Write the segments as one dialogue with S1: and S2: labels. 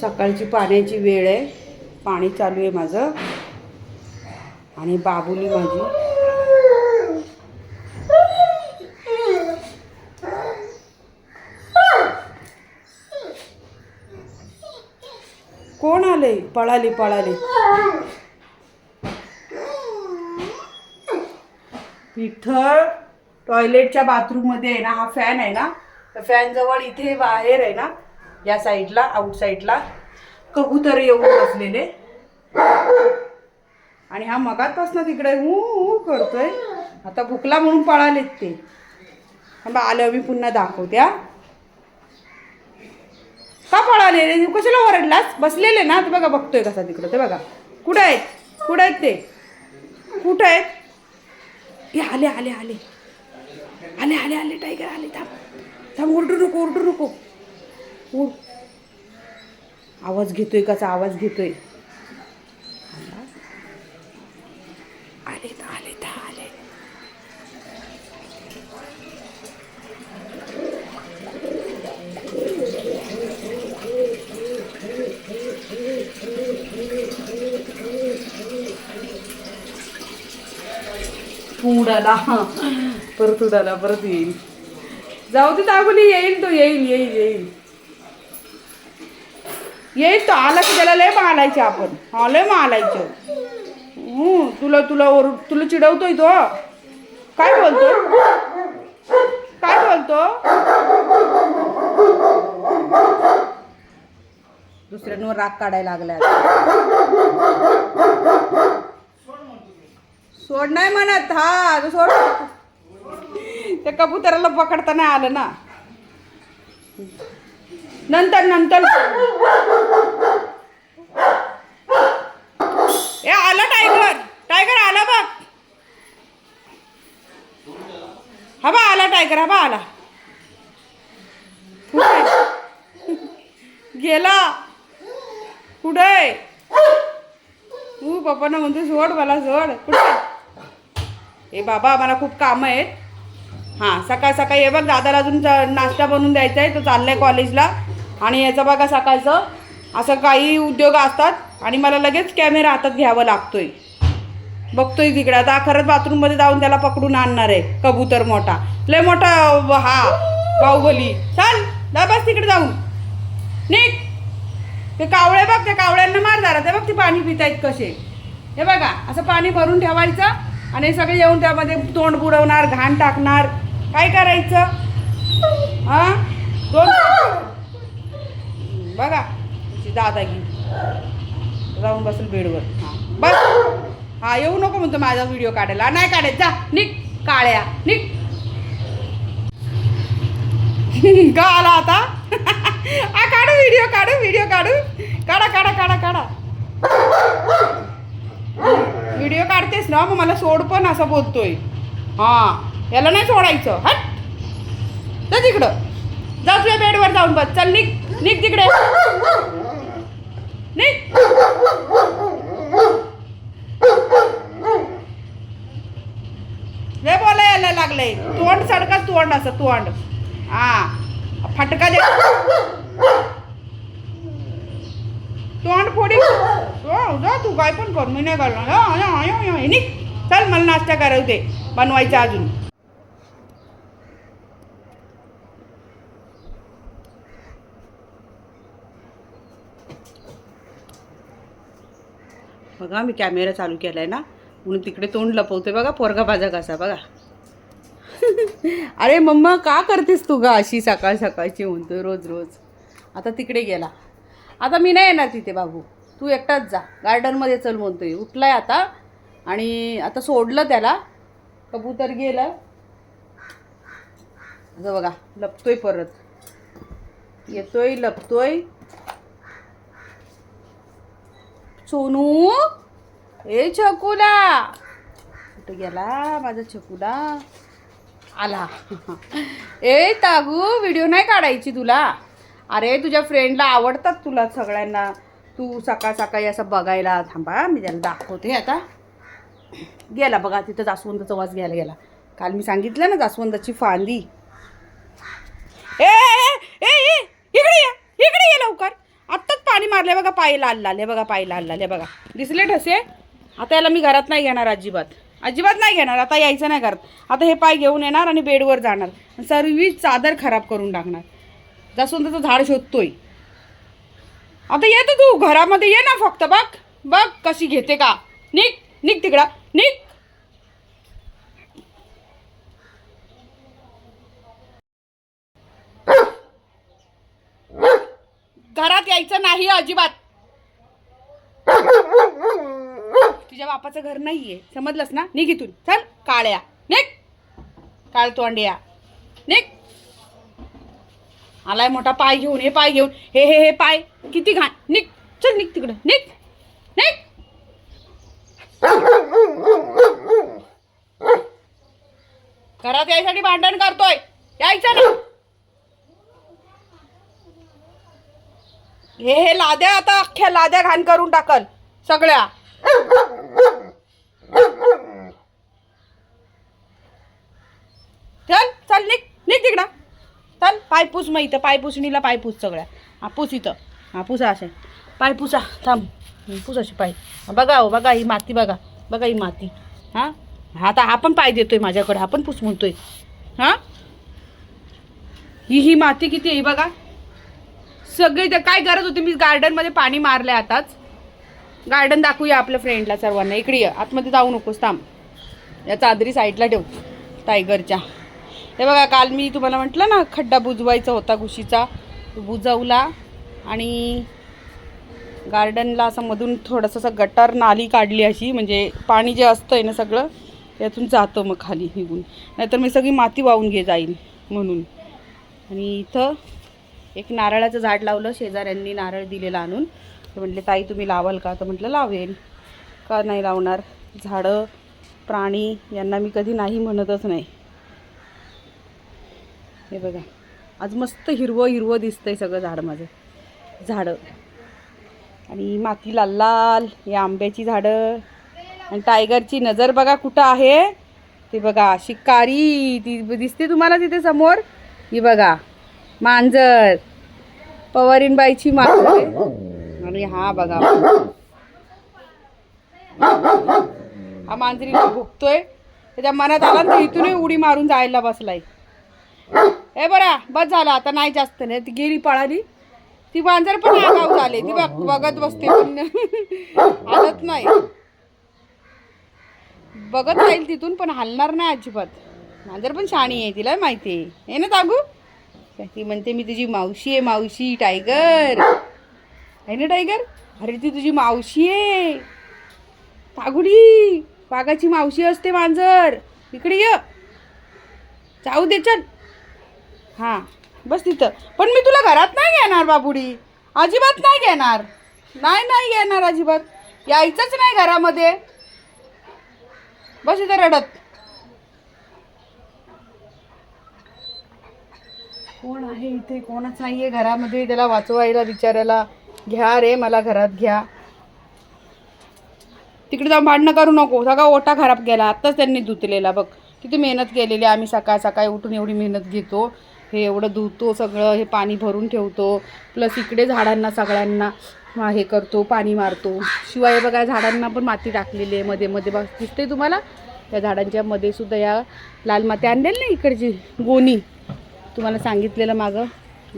S1: सकाळची पाण्याची वेळ आहे. पाणी चालू आहे माझं. आणि बाबुली माझी. कोण आले पळाली पळाली. इथं टॉयलेटच्या बाथरूममध्ये आहे ना हा फॅन आहे ना? तर फॅन जवळ इथे बाहेर आहे ना? या साईडला आउट साईडला कबूतर येऊन बसलेले. आणि हा मगातपासनं तिकडे हू करतोय. आता भुकला म्हणून पळालेत ते. बा आलं मी पुन्हा दाखवते हा. का पळाले रे? कशाला ओरडलास? बसलेले ना? ते बघा बघतोय कसा तिकडं. ते बघा. कुठं आहेत? कुठं आहेत ते? कुठं आहेत? हे आले आले आले. आले आले आले टायगर आले. थांब. थांब ओरडू नको ओरडू नको. उड आवाज घेतोय कसा आवाज घेतोय. आले आले आले उडाला परत उडाला परत येईल. जाऊ दे दाबुली येईल तो येईल येईल येईल. येईल तो आला की त्याला लय मालायचे आपण. हा लय मालायचं. तुला तुला ओर तुला चिडवतोय तो. काय बोलतो? काय बोलतो? दुसऱ्यांवर राग काढायला लागला सोड नाही म्हणत हा सोड. त्या कबुतराला पकडता नाही आलं ना. नंतर नंतर ए आला टायगर टायगर आला बघ हा बा आला टायगर हा बा आला. कुठे? गेला. कुठे? तू पप्पांना म्हणतो सोड मला झोड कुठे? ए बाबा मला खूप कामं आहेत. हां सकाळ सकाळी हे बघ दादाला अजून नाश्ता बनवून द्यायचा आहे तो चाललाय कॉलेजला. आणि याचं बघा सकाळचं असं काही उद्योग असतात आणि मला लगेच कॅमेरा हातात घ्यावं लागतोय. बघतोय तिकडे. आता खरंच बाथरूममध्ये जाऊन त्याला पकडून आणणार आहे. कबूतर मोठा. लय मोठा हा बाहुबली. चल जा बस तिकडे जाऊन. निघ. ते कावळे बघ त्या कावळ्यांना मार जरा ते बघ ते पाणी पितायत कसे. हे बघा असं पाणी भरून ठेवायचं आणि सगळे येऊन त्यामध्ये तोंड बुडवणार घाण टाकणार. काय करायचं? हा? दोन बघा. तुझी दादागी जाऊन बसेल बेडवर. हा. बस. हा येऊ नको म्हणतो माझा व्हिडिओ काढायला. नाही काढायचं जा निक काळ्या निक का आला आता? हा काढू व्हिडिओ काढू व्हिडिओ काढू. काढा काढा काढा काढा. व्हिडिओ काढतेस ना मग मला सोड पण असं बोलतोय. हा याला नाही सोडायचं. हट. जा तिकडं. जा तुझ्या बेडवर जाऊन बस. चल निक निक तिकडे. निक लय बोला यायला लागलंय. तोंड सडका तोंड असं तोंड. हा फटका दे. तोंड फोडी. हो जा तू काय पण कर मी नाही करणार निघ. चल मला नाश्ता करायला दे बनवायचा अजून. बघा मी कॅमेरा चालू केलाय ना म्हणून तिकडे तोंड लपवते बघा पोरगा माझा कसा बघा. अरे मम्मा का करतेस तू गा अशी सकाळ सकाळची म्हणतो रोज रोज? आता तिकडे गेला. आता मी नाही येणार तिथे बाबू. तू एकटाच जा. गार्डनमध्ये चल म्हणतोय. उठलाय आता आणि आता सोडलं त्याला. कबूतर गेलं. असं बघा लपतोय परत. येतोय लपतोय. सोनू? ए छकुला! कुठे गेला माझा छकुला? आला. ए तागू व्हिडिओ नाही काढायची तुला? अरे तुझ्या फ्रेंडला आवडतात तुला सगळ्यांना. तू सकाळ सकाळी असं बघायला थांबा मी त्याला दाखवते आता. गेला बघा तिथं जास्वंदाचा वास घ्यायला गेला. काल मी सांगितलं ना जास्वंदाची फांदी. ए ए, इकडे ये इकडे ये लवकर. आत्ताच पाणी मारले बघा पाय लाल लाल बघा पाय लाल लाल बघा. दिसले ठसे? आता याला मी घरात नाही घेणार अजिबात. अजिबात नाही घेणार. आता यायचं नाही करत आता हे पाय घेऊन येणार आणि बेडवर जाणार. सर्वी चादर खराब करून टाकणार. जसून त्याचं झाड शोधतोय. आता ये तू घरामध्ये ये ना फक्त. बघ बघ कशी घेते का. निक निक तिकडं. निक घरात यायचं नाही अजिबात. तुझ्या बापाचं घर नाहीये. समजलंस ना? निघ इथून. चल काळ्या. निघ. काळ तोंड्या. निघ. आलाय मोठा पाय घेऊन हे पाय घेऊन. हे हे हे पाय. किती घाण. निघ. चल निघ तिकडं. निघ. निघ. घरात यायसाठी भांडण करतोय. यायचं ना. हे हे लाद्या आता अख्ख्या लाद्या घाण करून टाकल. सगळ्या. चल चल निघ निघ तिकडं. चल पाय पुस मग इथं पाय पुसणीला पाय पुस सगळ्या. हा पुस इथं. हा पुसा असे. पाय पुसा थांब. पुसाशी पुस असे पाय. बघा हो बघा ही माती बघा. बघा ही माती. हां? हा आता हा पण पाय देतोय माझ्याकडे. हा पण पुस म्हणतोय. हां? ही ही माती किती आहे बघा. सगळी ते काय गरज होती मी गार्डनमध्ये पाणी मारलंय आताच. गार्डन दाखवूया आपल्या फ्रेंडला सर्वांना. इकडे ये. आतमध्ये जाऊ नकोस थांब. या चादरी साईडला ठेव. टायगरच्या हे बघा काल मी तुम्हाला म्हटलं ना खड्डा बुजवायचा होता घुशीचा. बुजवला आणि गार्डनला असं मधून थोडंसं असं गटार नाली काढली अशी म्हणजे पाणी जे असतं आहे ना सगळं त्यातून जातं मग खाली निघून. नाहीतर मी सगळी माती वाहून घे जाईल म्हणून. आणि इथं एक नारळाचं झाड लावलं शेजाऱ्यांनी नारळ दिलेला आणून. ते म्हटले ताई तुम्ही लावाल का? तर म्हटलं लावेल का नाही लावणार? झाडं प्राणी यांना मी कधी नाही म्हणतच नाही. हे बघा. आज मस्त हिरवं हिरवं दिसतंय सगळं झाड माझं. झाडं. आणि माती लाल लाल या आंब्याची झाडं. आणि टायगरची नजर बघा कुठं आहे. ते बघा शिकारी. ती दिसते तुम्हाला तिथे समोर? ही बघा. मांजर. पवारीनबाईची मांजर आणि हा बघा. हा मांजरीला भुकतोय. त्याच्या मनात आला ना इथूनही उडी मारून जायला बसलाय. ए बरा बस झाला. आता नाही जास्त नाही. ती गेली पळाली. ती मांजर पण आगाऊ झाले ती बघ बघत बसते पण. हालत नाही. बघत राहील तिथून पण हलणार नाही अजिबात. मांजर पण शाणी आहे तिला माहिती आहे. हे ना तागू ती म्हणते मी तुझी मावशी आहे मावशी टायगर आहे ना टायगर? अरे ती तुझी मावशी आहे. तागुडी वाघाची मावशी असते मांजर. इकडे ये. जाऊ दे चल. हां बस तिथं. पण मी तुला घरात नाही घेणार बाबुडी. अजिबात नाही घेणार. नाही नाही घेणार अजिबात. यायचंच नाही घरामध्ये. बस इथं रडत. कोण आहे इथे? कोणच नाहीये घरामध्ये. त्याला वाचवायला विचारायला. घ्या रे मला घरात घ्या. तिकडे जाऊन भांडणं करू नको. सगळा ओटा खराब केला. आत्ताच त्यांनी धुतलेला बघ. किती मेहनत केलेली आम्ही सकाळ सकाळी उठून एवढी मेहनत घेतो. हे एवढं धुतो सगळं हे पाणी भरून ठेवतो. प्लस इकडे झाडांना सगळ्यांना हे करतो पाणी मारतो. शिवाय बघा झाडांना पण माती टाकलेली आहे मध्ये मध्ये. बघ दिसते तुम्हाला? त्या झाडांच्या मध्ये सुद्धा या लाल माती आणलेली ना इकडची गोणी. तुम्हाला सांगितलेलं मागं.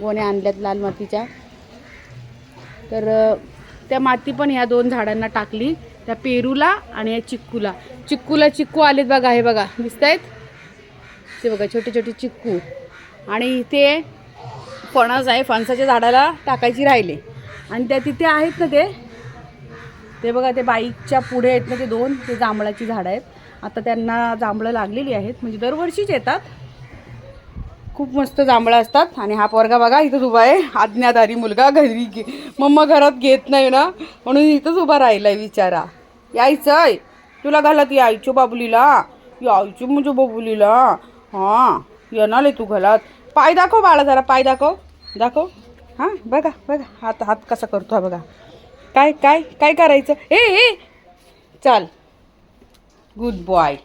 S1: गोण्या आणल्यात लाल मातीच्या. तर त्या माती पण ह्या दोन झाडांना टाकली. त्या पेरूला आणि या चिक्कूला. चिक्कूला चिक्कू आलेत बघा हे बघा दिसत आहेत ते बघा छोटे छोटे चिक्कू. आणि इथे फणस आहे फणसाच्या झाडाला टाकायची राहिले. आणि त्या तिथे आहेत ना ते? ते बघा ते बाईकच्या पुढे आहेत ना ते दोन ते जांभळाची झाडं आहेत. आता त्यांना जांभळं लागलेली आहेत म्हणजे दरवर्षीच येतात. खूप मस्त जांभळं असतात. आणि हा पोरगा बघा इथंच उभा आहे. आज्ञाधारी मुलगा घरी घे मम्मा घरात घेत नाही ना. म्हणून इथंच उभा राहिला आहे विचारा यायचं यायचंय तुला घालत यायचो बाबुलीला. यायचो म्हणजे बाबुलीला. हां येणार तू घालत पाय दाखव बाळा जरा पाय दाखव. दाखव. हां बघा बघा. हात हात कसा करतो हा बघा. काय काय काय करायचं? ए ए चाल. गुड बॉय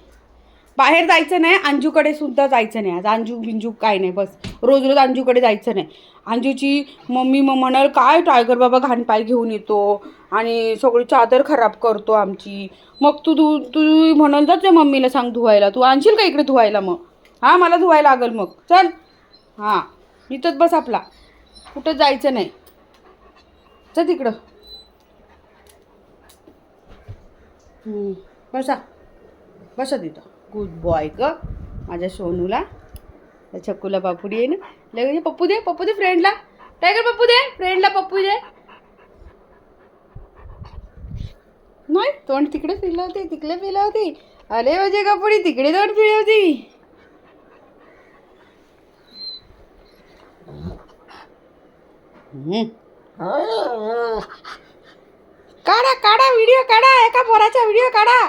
S1: बाहेर जायचं नाही अंजूकडे सुद्धा जायचं नाही. आज अंजू बिंजू काय नाही बस. रोज रोज अंजूकडे जायचं नाही. अंजूची मम्मी मग म्हणाल काय टायगर बाबा घाणपाय घेऊन येतो आणि सगळी चादर खराब करतो आमची. मग तू धु तू म्हणाल जा त्या मम्मीला सांग धुवायला. तू आणशील का इकडे धुवायला मग? हां मला धुवायला लागेल मग. चल. हां इथंच बस आपला. कुठं जायचं नाही. चल तिकडं. बसा. बसा तिथं. गुड बॉय ग. माझ्या सोनूला. त्या छक्कूला पापुडी आहे ना लगेच पप्पू दे पप्पू दे फ्रेंडला टायगर पप्पू दे फ्रेंडला पप्पू दे. नाही तोंड तिकडे फिरवते तिकडे फिरवते. अरे माझे कपडी तिकडे तोंड फिरवती. काढा काढा व्हिडिओ काढा. एका पोराचा व्हिडिओ काढा.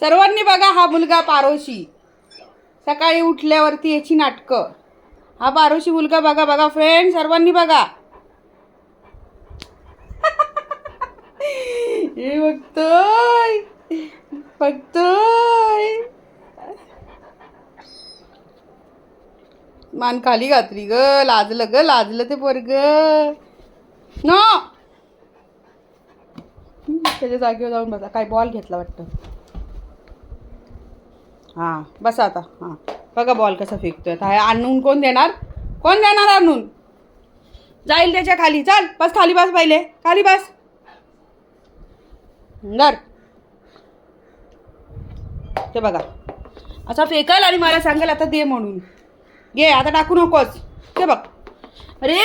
S1: सर्वांनी बघा हा मुलगा पारोशी. सकाळी उठल्यावरती याची नाटकं. हा पारोशी मुलगा बघा बघा फ्रेंड सर्वांनी बघा. हे बघतोय. बघतोय. मान खाली घातली ग लाजलं ग लाजलं ते पोरग. न! त्याच्या जागेवर जाऊन बसा. काय बॉल घेतला वाटतं? हां बसा आता. हां. बघा बॉल कसा फेकतोय. आता आणून कोण देणार? कोण देणार आणून जाईल त्याच्याखाली. चल बस खाली बस पहिले. खाली बस. नर ते बघा. असा फेकल आणि मला सांगाल आता दे म्हणून. घे आता टाकू नकोच ते बघ. अरे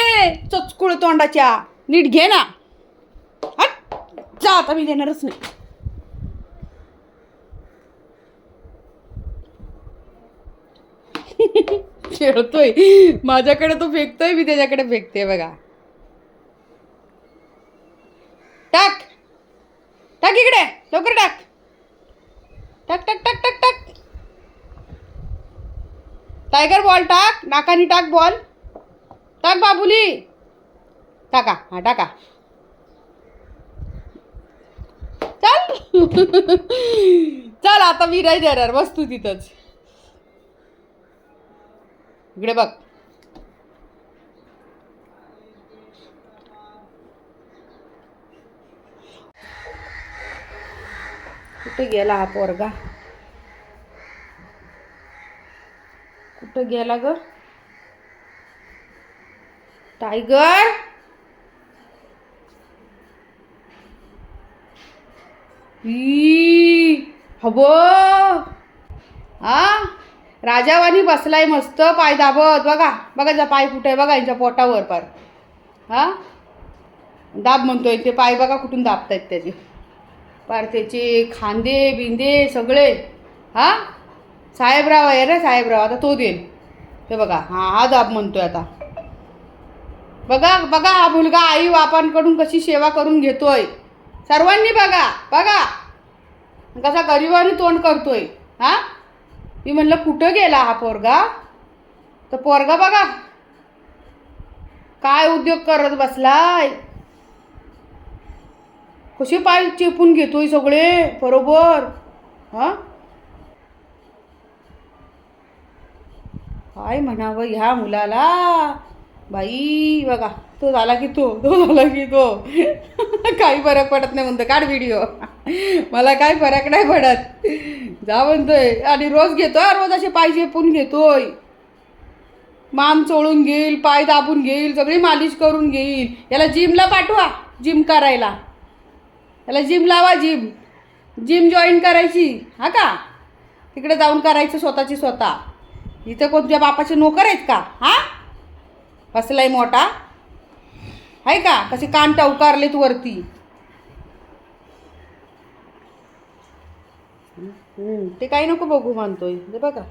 S1: चचकुळ तोंडाच्या. नीट घे ना. हट. जा आता मी देणारच नाही. खेळतोय. माझ्याकडे तो फेकतोय मी त्याच्याकडे फेकते बघा. टाक. टाक इकडे. लवकर टाक. टाक टाक टाक टाक टाक. टायगर बॉल टाक. नाकानी टाक बॉल टाक बाबुली. टाका. हा टाका. चल आता मी नाही देणार बस तू तिथंच. इकडे बघ. कुठे गेला हा पोरगा? कुठं गेला ग? टायगर? ई, हबो हा राजावानी बसलाय मस्त पाय दाबत. बघा बघा जा पाय कुठे आहे. बघा यांच्या पोटावर पार हा? दाब म्हणतोय ते पाय बघा कुठून दाबतायत त्याचे. पार त्याचे खांदे बिंदे सगळे. हा? साहेबराव आहे रे साहेबराव. आता तो देईल ते बघा हा हा दाब म्हणतोय आता. बघा बघा हा मुलगा आई बापांकडून कशी सेवा करून घेतोय. सर्वांनी बघा बघा. कसा गरिबाने तोंड करतोय हा? मी म्हणलं कुठं गेला हा पोरगा? तर पोरगा बघा. काय उद्योग करत बसलाय? कसे पाय चेपून घेतोय सगळे बरोबर? हा? काय म्हणावं ह्या मुलाला? बाई बघा तो झाला की तो तो झाला की तो. काही फरक पडत नाही म्हणतो काढ व्हिडिओ मला काय फरक नाही पडत. जा म्हणतोय आणि रोज घेतो रोज असे पाय झेपून घेतोय. मान चोळून घेईल पाय दाबून घेईल सगळी मालिश करून घेईल. याला जिमला पाठवा जिम करायला. याला जिम लावा जिम जिम जॉईन करायची हा का? तिकडे जाऊन करायचं स्वतःची स्वतः. इथं कोणत्या बापाचे नोकर आहेत का? हा? बसलाय मोठा? आहे का? कसे कान टवकारलेत वरती. ते काही नको बघू म्हणतोय. ते बघा.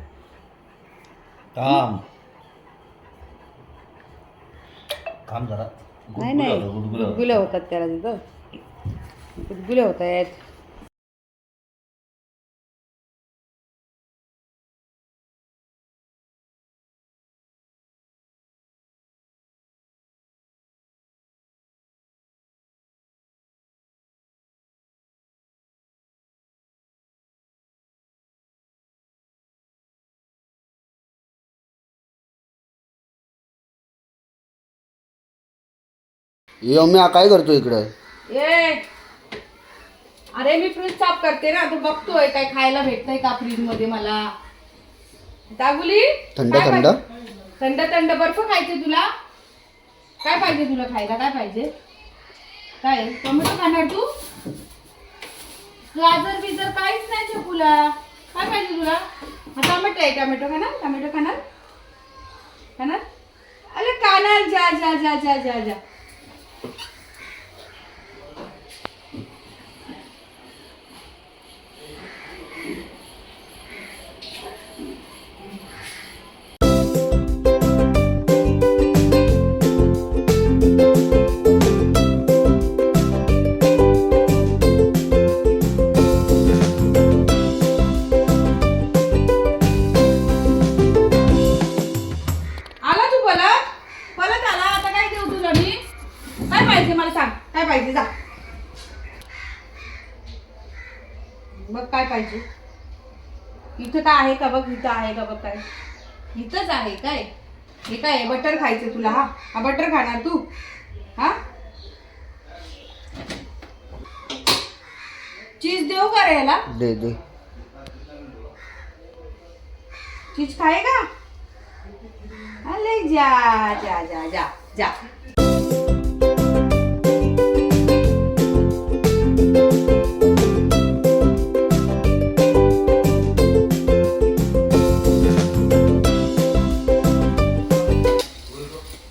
S2: थांब. थांब जरा.
S1: नाही नाही.
S2: गुदगुल्या
S1: होतात त्याला तिथं. गुदगुल्या होत आहेत
S3: ये मी काय करतो इकडं?
S1: ए अरे मी फ्रीज साफ करते ना तू बघतोय काय खायला भेटतंय का फ्रीजमध्ये मला दागुली
S3: थंड
S1: काय
S3: थंड?
S1: पाहिजे? थंड थंड बर्फ खायचे तुला? काय पाहिजे तुला खायला? काय पाहिजे? काय टोमॅटो खाणार तू? गाजर बिजर काहीच नाही चकुला काय पाहिजे तुला? हा टोमॅटो आहे टोमॅटो खाणार? टोमॅटो खाणार? खाणार? अरे खाणार जा जा जा जा जा जा. Thank you. काय आहे का बघ इथं आहे का बघ काय? इथंच आहे काय? हे काय? बटर खायचं तुला हा? हा बटर खाणार तू? हा? चीज देऊ का रे याला?
S3: दे दे.
S1: चीज खाएगा अरे जा जा जा जा जा.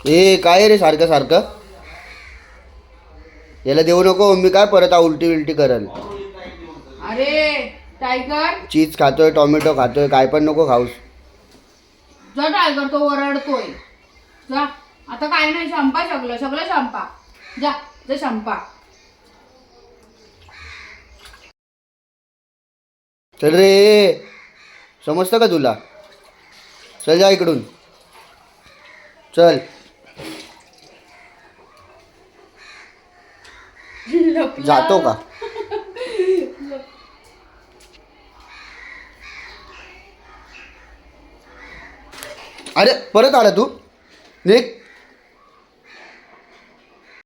S3: ए काय रे सारखं सारखं? याला देऊ नको मी काय परत उलटी उलटी करल?
S1: अरे टायगर
S3: चीज खातोय टोमॅटो खातोय काय पण नको खाऊस.
S1: जा टायगर तो ओरडतोय. जा. आता काय नाही शंपा सगळं सगळं शंपा. जा जा शंपा.
S3: चल रे समजतं का तुला? चल जा इकडून. चल. जातो का? अरे परत आला तू? निघ.